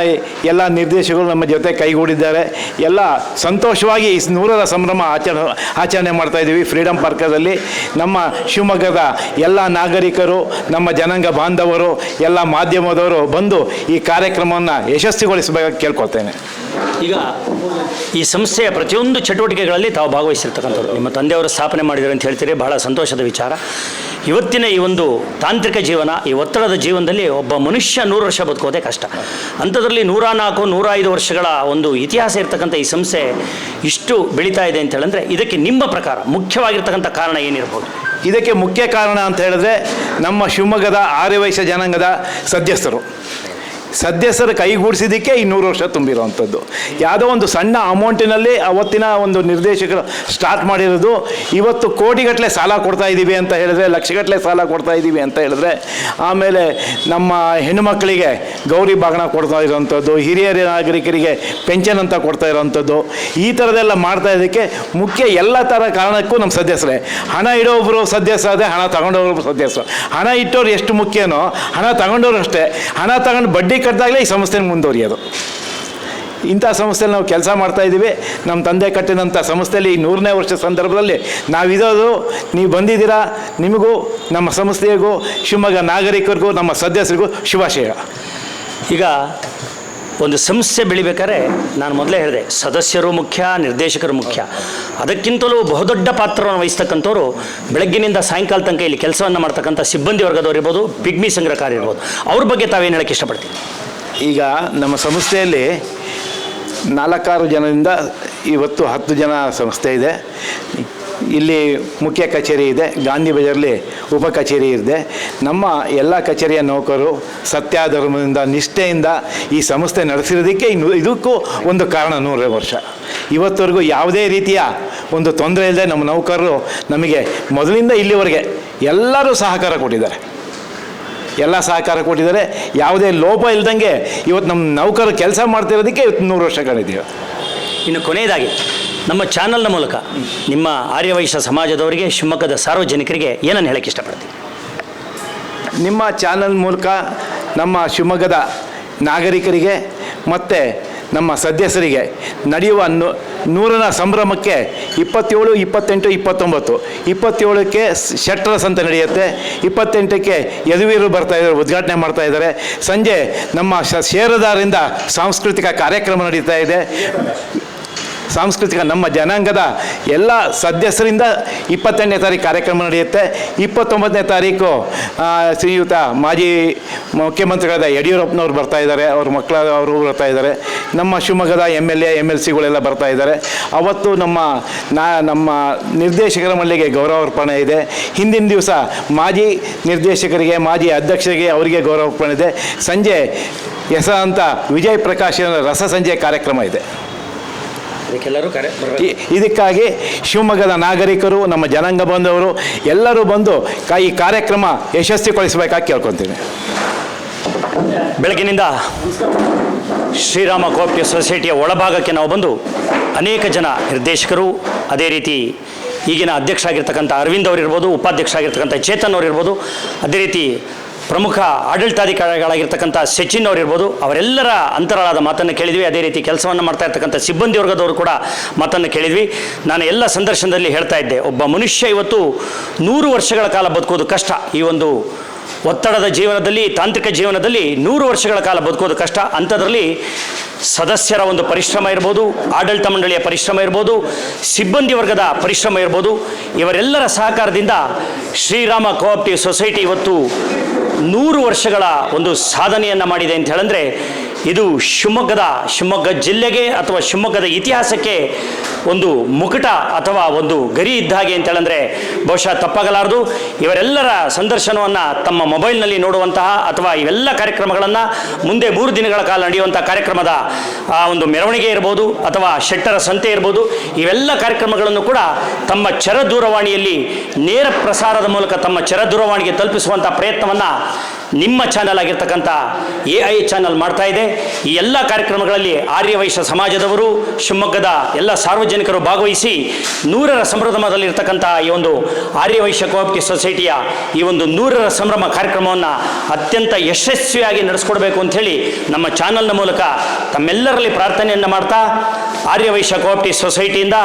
ಎಲ್ಲ ನಿರ್ದೇಶಕರು ನಮ್ಮ ಜೊತೆ ಕೈಗೂಡಿದ್ದಾರೆ. ಎಲ್ಲ ಸಂತೋಷವಾಗಿ ಈ ನೂರರ ಸಂಭ್ರಮ ಆಚರಣೆ ಆಚರಣೆ ಮಾಡ್ತಾ ಇದ್ದೀವಿ ಫ್ರೀಡಮ್ ಪಾರ್ಕದಲ್ಲಿ ನಮ್ಮ ಶಿವಮೊಗ್ಗದ ಎಲ್ಲ ನಾಗರಿಕರು, ನಮ್ಮ ಜನಾಂಗ ಬಾಂಧವರು, ಎಲ್ಲ ಮಾಧ್ಯಮದವರು ಬಂದು ಈ ಕಾರ್ಯಕ್ರಮವನ್ನು ಯಶಸ್ವಿಗೊಳಿಸಬೇಕಾಗಿ ಕೇಳ್ಕೊಳ್ತೇನೆ. ಈಗ ಈ ಸಂಸ್ಥೆಯ ಪ್ರತಿಯೊಂದು ಚಟುವಟಿಕೆಗಳಲ್ಲಿ ತಾವು ಭಾಗವಹಿಸಿರ್ತಕ್ಕಂಥವ್ರು. ನಿಮ್ಮ ತಂದೆಯವರು ಸ್ಥಾಪನೆ ಮಾಡಿದ್ರು ಅಂತ ಹೇಳ್ತೀರಿ ಬಹಳ ಸಂತೋಷದ ವಿಚಾರ. ಇವತ್ತಿನ ಈ ಒಂದು ತಾಂತ್ರಿಕ ಜೀವನ ಈ ಒತ್ತಡದ ಜೀವನದಲ್ಲಿ ಒಬ್ಬ ಮನುಷ್ಯ ನೂರು ವರ್ಷ ಬದುಕೋದೇ ಕಷ್ಟ. ಅಂಥದ್ರಲ್ಲಿ ನೂರ ನಾಲ್ಕು ನೂರ ಐದು ವರ್ಷಗಳ ಒಂದು ಇತಿಹಾಸ ಇರತಕ್ಕಂಥ ಈ ಸಂಸ್ಥೆ ಇಷ್ಟು ಬೆಳೀತಾ ಇದೆ ಅಂತ ಹೇಳಿದ್ರೆ ಇದಕ್ಕೆ ನಿಮ್ಮ ಪ್ರಕಾರ ಮುಖ್ಯವಾಗಿರ್ತಕ್ಕಂಥ ಕಾರಣ ಏನಿರ್ಬೋದು? ಇದಕ್ಕೆ ಮುಖ್ಯ ಕಾರಣ ಅಂತ ಹೇಳಿದ್ರೆ ನಮ್ಮ ಶಿವಮೊಗ್ಗದ ಆರ್ಯವೈಶ್ಯ ಜನಾಂಗದ ಸದಸ್ಯರು ಸದಸ್ಯರು ಕೈಗೂಡಿಸಿದ್ದಕ್ಕೆ ಈ ನೂರು ವರ್ಷ ತುಂಬಿರುವಂಥದ್ದು. ಯಾವುದೋ ಒಂದು ಸಣ್ಣ ಅಮೌಂಟಿನಲ್ಲಿ ಅವತ್ತಿನ ಒಂದು ನಿರ್ದೇಶಕರು ಸ್ಟಾರ್ಟ್ ಮಾಡಿರೋದು, ಇವತ್ತು ಕೋಟಿಗಟ್ಟಲೆ ಸಾಲ ಕೊಡ್ತಾ ಇದ್ದೀವಿ ಅಂತ ಹೇಳಿದ್ರೆ, ಲಕ್ಷಗಟ್ಟಲೆ ಸಾಲ ಕೊಡ್ತಾ ಇದ್ದೀವಿ ಅಂತ ಹೇಳಿದ್ರೆ, ಆಮೇಲೆ ನಮ್ಮ ಹೆಣ್ಣುಮಕ್ಕಳಿಗೆ ಗೌರಿ ಬಾಗಣ ಕೊಡ್ತಾ ಇರೋವಂಥದ್ದು ಹಿರಿಯ ನಾಗರಿಕರಿಗೆ ಪೆನ್ಷನ್ ಅಂತ ಕೊಡ್ತಾ ಇರೋವಂಥದ್ದು, ಈ ಥರದೆಲ್ಲ ಮಾಡ್ತಾ ಇದಕ್ಕೆ ಮುಖ್ಯ ಎಲ್ಲ ಥರ ಕಾರಣಕ್ಕೂ ನಮ್ಮ ಸದಸ್ಯರೇ ಹಣ ಇಡೋಬ್ರು ಸದಸ್ಯ ಅದೇ, ಹಣ ತಗೊಂಡೋಬ್ರು ಸದಸ್ಯರು ಹಣ ಇಟ್ಟವ್ರು ಎಷ್ಟು ಮುಖ್ಯನೋ, ಹಣ ತಗೊಂಡವ್ರು ಅಷ್ಟೇ. ಹಣ ತಗೊಂಡು ಬಡ್ಡಿ ಕಟ್ಟಿದಾಗಲೇ ಈ ಸಂಸ್ಥೆನ ಮುಂದುವರಿಯೋದು. ಇಂಥ ಸಂಸ್ಥೆಯಲ್ಲಿ ನಾವು ಕೆಲಸ ಮಾಡ್ತಾ ಇದ್ದೀವಿ. ನಮ್ಮ ತಂದೆ ಕಟ್ಟಿದಂಥ ಸಂಸ್ಥೆಯಲ್ಲಿ ಈ ನೂರನೇ ವರ್ಷ ಸಂದರ್ಭದಲ್ಲಿ ನಾವಿರೋದು, ನೀವು ಬಂದಿದ್ದೀರಾ, ನಿಮಗೂ, ನಮ್ಮ ಸಂಸ್ಥೆಗೂ, ಶಿವಮೊಗ್ಗ ನಾಗರಿಕರಿಗೂ, ನಮ್ಮ ಸದಸ್ಯರಿಗೂ ಶುಭಾಶಯ. ಈಗ ಒಂದು ಸಂಸ್ಥೆ ಬೆಳಿಬೇಕಾದ್ರೆ ನಾನು ಮೊದಲೇ ಹೇಳಿದೆ, ಸದಸ್ಯರು ಮುಖ್ಯ, ನಿರ್ದೇಶಕರು ಮುಖ್ಯ. ಅದಕ್ಕಿಂತಲೂ ಬಹುದೊಡ್ಡ ಪಾತ್ರವನ್ನು ವಹಿಸ್ತಕ್ಕಂಥವ್ರು ಬೆಳಗ್ಗಿನಿಂದ ಸಾಯಂಕಾಲ ತನಕ ಇಲ್ಲಿ ಕೆಲಸವನ್ನು ಮಾಡ್ತಕ್ಕಂಥ ಸಿಬ್ಬಂದಿ ವರ್ಗದವ್ರು ಇರ್ಬೋದು, ಪಿಗ್ಮಿ ಸಂಗ್ರಹಕಾರ ಇರ್ಬೋದು. ಅವ್ರ ಬಗ್ಗೆ ತಾವೇನು ಹೇಳಕ್ಕೆ ಇಷ್ಟಪಡ್ತೀನಿ ಈಗ ನಮ್ಮ ಸಂಸ್ಥೆಯಲ್ಲಿ ನಾಲ್ಕಾರು ಜನರಿಂದ ಇವತ್ತು ಹತ್ತು ಜನ ಸಂಸ್ಥೆ ಇದೆ. ಇಲ್ಲಿ ಮುಖ್ಯ ಕಚೇರಿ ಇದೆ, ಗಾಂಧಿ ಬಜಾರ್ಲಿ ಉಪ ಕಚೇರಿ ಇದೆ. ನಮ್ಮ ಎಲ್ಲ ಕಚೇರಿಯ ನೌಕರು ಸತ್ಯಾಧರ್ಮದಿಂದ, ನಿಷ್ಠೆಯಿಂದ ಈ ಸಂಸ್ಥೆ ನಡೆಸಿರೋದಕ್ಕೆ ಇನ್ನು ಇದಕ್ಕೂ ಒಂದು ಕಾರಣ ನೂರೇ ವರ್ಷ. ಇವತ್ತವರೆಗೂ ಯಾವುದೇ ರೀತಿಯ ಒಂದು ತೊಂದರೆ ಇಲ್ಲದೆ ನಮ್ಮ ನೌಕರರು ನಮಗೆ ಮೊದಲಿಂದ ಇಲ್ಲಿವರೆಗೆ ಎಲ್ಲರೂ ಸಹಕಾರ ಕೊಟ್ಟಿದ್ದಾರೆ. ಎಲ್ಲ ಸಹಕಾರ ಕೊಟ್ಟಿದ್ದಾರೆ. ಯಾವುದೇ ಲೋಪ ಇಲ್ದಂಗೆ ಇವತ್ತು ನಮ್ಮ ನೌಕರು ಕೆಲಸ ಮಾಡ್ತಿರೋದಕ್ಕೆ ಇವತ್ತು ನೂರು ವರ್ಷ ಕಳೆದಿವೆ ಇನ್ನು ಕೊನೆಯದಾಗಿ ನಮ್ಮ ಚಾನಲ್ನ ಮೂಲಕ ನಿಮ್ಮ ಆರ್ಯವೈಶ್ಯ ಸಮಾಜದವರಿಗೆ, ಶಿವಮೊಗ್ಗದ ಸಾರ್ವಜನಿಕರಿಗೆ ಏನನ್ನು ಹೇಳಕ್ಕೆ ಇಷ್ಟಪಡ್ತೀನಿ ನಿಮ್ಮ ಚಾನಲ್ ಮೂಲಕ ನಮ್ಮ ಶಿವಮೊಗ್ಗದ ನಾಗರಿಕರಿಗೆ ಮತ್ತು ನಮ್ಮ ಸದಸ್ಯರಿಗೆ ನಡೆಯುವ ನೂರನ ಸಂಭ್ರಮಕ್ಕೆ ಇಪ್ಪತ್ತೇಳು, ಇಪ್ಪತ್ತೆಂಟು, ಇಪ್ಪತ್ತೊಂಬತ್ತು, ಇಪ್ಪತ್ತೇಳಕ್ಕೆ ಶಟ್ರಸ್ ಅಂತ ನಡೆಯುತ್ತೆ, ಇಪ್ಪತ್ತೆಂಟಕ್ಕೆ ಯದುವೀರು ಬರ್ತಾ ಇದ್ದಾರೆ, ಉದ್ಘಾಟನೆ ಮಾಡ್ತಾ ಇದ್ದಾರೆ. ಸಂಜೆ ನಮ್ಮ ಶ ಷೇರುದಾರರಿಂದ ಸಾಂಸ್ಕೃತಿಕ ಕಾರ್ಯಕ್ರಮ ನಡೀತಾ ಇದೆ. ಸಾಂಸ್ಕೃತಿಕ ನಮ್ಮ ಜನಾಂಗದ ಎಲ್ಲ ಸದಸ್ಯರಿಂದ ಇಪ್ಪತ್ತೆಂಟನೇ ತಾರೀಕು ಕಾರ್ಯಕ್ರಮ ನಡೆಯುತ್ತೆ. ಇಪ್ಪತ್ತೊಂಬತ್ತನೇ ತಾರೀಕು ಶ್ರೀಯುತ ಮಾಜಿ ಮುಖ್ಯಮಂತ್ರಿಗಳಾದ ಯಡಿಯೂರಪ್ಪನವ್ರು ಬರ್ತಾ ಇದ್ದಾರೆ. ಅವ್ರ ಮಕ್ಕಳ, ಅವರು ಬರ್ತಾ ಇದ್ದಾರೆ. ನಮ್ಮ ಶಿವಮೊಗ್ಗದ M L A M L ಸಿಗಳೆಲ್ಲ ಬರ್ತಾ ಇದ್ದಾರೆ. ಅವತ್ತು ನಮ್ಮ ನಾ, ನಮ್ಮ ನಿರ್ದೇಶಕರ ಮಲ್ಲಿಗೆ ಗೌರವಾರ್ಪಣೆ ಇದೆ. ಹಿಂದಿನ ದಿವಸ ಮಾಜಿ ನಿರ್ದೇಶಕರಿಗೆ, ಮಾಜಿ ಅಧ್ಯಕ್ಷರಿಗೆ ಅವರಿಗೆ ಗೌರವಾರ್ಪಣೆ ಇದೆ. ಸಂಜೆ ಹೆಸರಾಂತ ವಿಜಯ್ ಪ್ರಕಾಶ್ ರಸ ಸಂಜೆ ಕಾರ್ಯಕ್ರಮ ಇದೆ. ಅದಕ್ಕೆಲ್ಲರೂ ಕರೆ ಇದಕ್ಕಾಗಿ ಶಿವಮೊಗ್ಗದ ನಾಗರಿಕರು ನಮ್ಮ ಜನಾಂಗ ಬಂದವರು ಎಲ್ಲರೂ ಬಂದು ಈ ಕಾರ್ಯಕ್ರಮ ಯಶಸ್ವಿಗೊಳಿಸಬೇಕಾಗಿ ಕೇಳ್ಕೊತೀನಿ ಬೆಳಗಿನಿಂದ ಶ್ರೀರಾಮ ಕೋಪ್ಯ ಸೊಸೈಟಿಯ ಒಳಭಾಗಕ್ಕೆ ನಾವು ಬಂದು ಅನೇಕ ಜನ ನಿರ್ದೇಶಕರು ಅದೇ ರೀತಿ ಈಗಿನ ಅಧ್ಯಕ್ಷ ಆಗಿರ್ತಕ್ಕಂಥ ಅರವಿಂದ್ ಅವರಿರ್ಬೋದು ಉಪಾಧ್ಯಕ್ಷರಾಗಿರ್ತಕ್ಕಂಥ ಚೇತನ್ ಅವರಿರ್ಬೋದು ಅದೇ ರೀತಿ ಪ್ರಮುಖ ಆಡಳಿತಾಧಿಕಾರಿಗಳಾಗಿರ್ತಕ್ಕಂಥ ಸಚಿನ್ ಅವರಿರ್ಬೋದು, ಅವರೆಲ್ಲರ ಅಂತರಾಳದ ಮಾತನ್ನು ಕೇಳಿದ್ವಿ. ಅದೇ ರೀತಿ ಕೆಲಸವನ್ನು ಮಾಡ್ತಾ ಇರ್ತಕ್ಕಂಥ ಸಿಬ್ಬಂದಿ ವರ್ಗದವರು ಕೂಡ ಮಾತನ್ನು ಕೇಳಿದ್ವಿ. ನಾನು ಎಲ್ಲ ಸಂದರ್ಶನದಲ್ಲಿ ಹೇಳ್ತಾ ಇದ್ದೆ, ಒಬ್ಬ ಮನುಷ್ಯ ಇವತ್ತು ನೂರು ವರ್ಷಗಳ ಕಾಲ ಬದುಕೋದು ಕಷ್ಟ. ಈ ಒಂದು ಒತ್ತಡದ ಜೀವನದಲ್ಲಿ, ತಾಂತ್ರಿಕ ಜೀವನದಲ್ಲಿ ನೂರು ವರ್ಷಗಳ ಕಾಲ ಬದುಕೋದು ಕಷ್ಟ. ಅಂಥದ್ರಲ್ಲಿ ಸದಸ್ಯರ ಒಂದು ಪರಿಶ್ರಮ ಇರ್ಬೋದು, ಆಡಳಿತ ಮಂಡಳಿಯ ಪರಿಶ್ರಮ ಇರ್ಬೋದು, ಸಿಬ್ಬಂದಿ ವರ್ಗದ ಪರಿಶ್ರಮ ಇರ್ಬೋದು. ಇವರೆಲ್ಲರ ಸಹಕಾರದಿಂದ ಶ್ರೀರಾಮ ಕೋಆಪ್ಟಿವ್ ಸೊಸೈಟಿ ಇವತ್ತು ನೂರು ವರ್ಷಗಳ ಒಂದು ಸಾಧನೆಯನ್ನು ಮಾಡಿದೆ ಅಂತ ಹೇಳಂದ್ರೆ ಇದು ಶಿವಮೊಗ್ಗದ, ಶಿವಮೊಗ್ಗ ಜಿಲ್ಲೆಗೆ ಅಥವಾ ಶಿವಮೊಗ್ಗದ ಇತಿಹಾಸಕ್ಕೆ ಒಂದು ಮುಕುಟ ಅಥವಾ ಒಂದು ಗರಿ ಇದ್ದ ಹಾಗೆ ಅಂತ ಹೇಳಂದ್ರೆ ಬಹುಶಃ ತಪ್ಪಾಗಲಾರದು. ಇವರೆಲ್ಲರ ಸಂದರ್ಶನವನ್ನು ತಮ್ಮ ಮೊಬೈಲ್ನಲ್ಲಿ ನೋಡುವಂತಹ ಅಥವಾ ಇವೆಲ್ಲ ಕಾರ್ಯಕ್ರಮಗಳನ್ನು ಮುಂದೆ ಮೂರು ದಿನಗಳ ಕಾಲ ನಡೆಯುವಂಥ ಕಾರ್ಯಕ್ರಮದ, ಆ, ಒಂದು ಮೆರವಣಿಗೆ ಇರ್ಬೋದು ಅಥವಾ ಶೆಟ್ಟರ ಸಂತೆ ಇರ್ಬೋದು. ಇವೆಲ್ಲ ಕಾರ್ಯಕ್ರಮಗಳನ್ನು ಕೂಡ ತಮ್ಮ ಚರ ದೂರವಾಣಿಯಲ್ಲಿ ನೇರ ಪ್ರಸಾರದ ಮೂಲಕ ತಮ್ಮ ಚರ ದೂರವಾಣಿಗೆ ತಲುಪಿಸುವಂಥ ಪ್ರಯತ್ನವನ್ನು ನಿಮ್ಮ ಚಾನಲ್ ಆಗಿರ್ತಕ್ಕಂಥ ಎ ಐ ಚಾನಲ್ ಮಾಡ್ತಾ ಇದೆ. ಈ ಎಲ್ಲ ಕಾರ್ಯಕ್ರಮಗಳಲ್ಲಿ ಆರ್ಯವೈಶ್ಯ ಸಮಾಜದವರು, ಶಿವಮೊಗ್ಗದ ಎಲ್ಲ ಸಾರ್ವಜನಿಕರು ಭಾಗವಹಿಸಿ ನೂರರ ಸಂಭ್ರಮದಲ್ಲಿರ್ತಕ್ಕಂಥ ಈ ಒಂದು ಆರ್ಯವೈಶ್ಯ ಕೋಆಪ್ಟಿವ್ ಸೊಸೈಟಿಯ ಈ ಒಂದು ನೂರರ ಸಂಭ್ರಮ ಕಾರ್ಯಕ್ರಮವನ್ನು ಅತ್ಯಂತ ಯಶಸ್ವಿಯಾಗಿ ನಡೆಸ್ಕೊಡ್ಬೇಕು ಅಂಥೇಳಿ ನಮ್ಮ ಚಾನಲ್ನ ಮೂಲಕ ತಮ್ಮೆಲ್ಲರಲ್ಲಿ ಪ್ರಾರ್ಥನೆಯನ್ನು ಮಾಡ್ತಾ ಆರ್ಯವೈಶ್ಯ ಕೋಆಪ್ಟಿವ್ ಸೊಸೈಟಿಯಿಂದ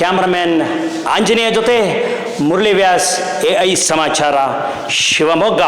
ಕ್ಯಾಮ್ರಾಮ್ಯಾನ್ ಆಂಜನೇಯ ಜೊತೆ ಮುರಳಿ ವ್ಯಾಸ್ ಎ ಐ ಸಮಾಚಾರ, ಶಿವಮೊಗ್ಗ.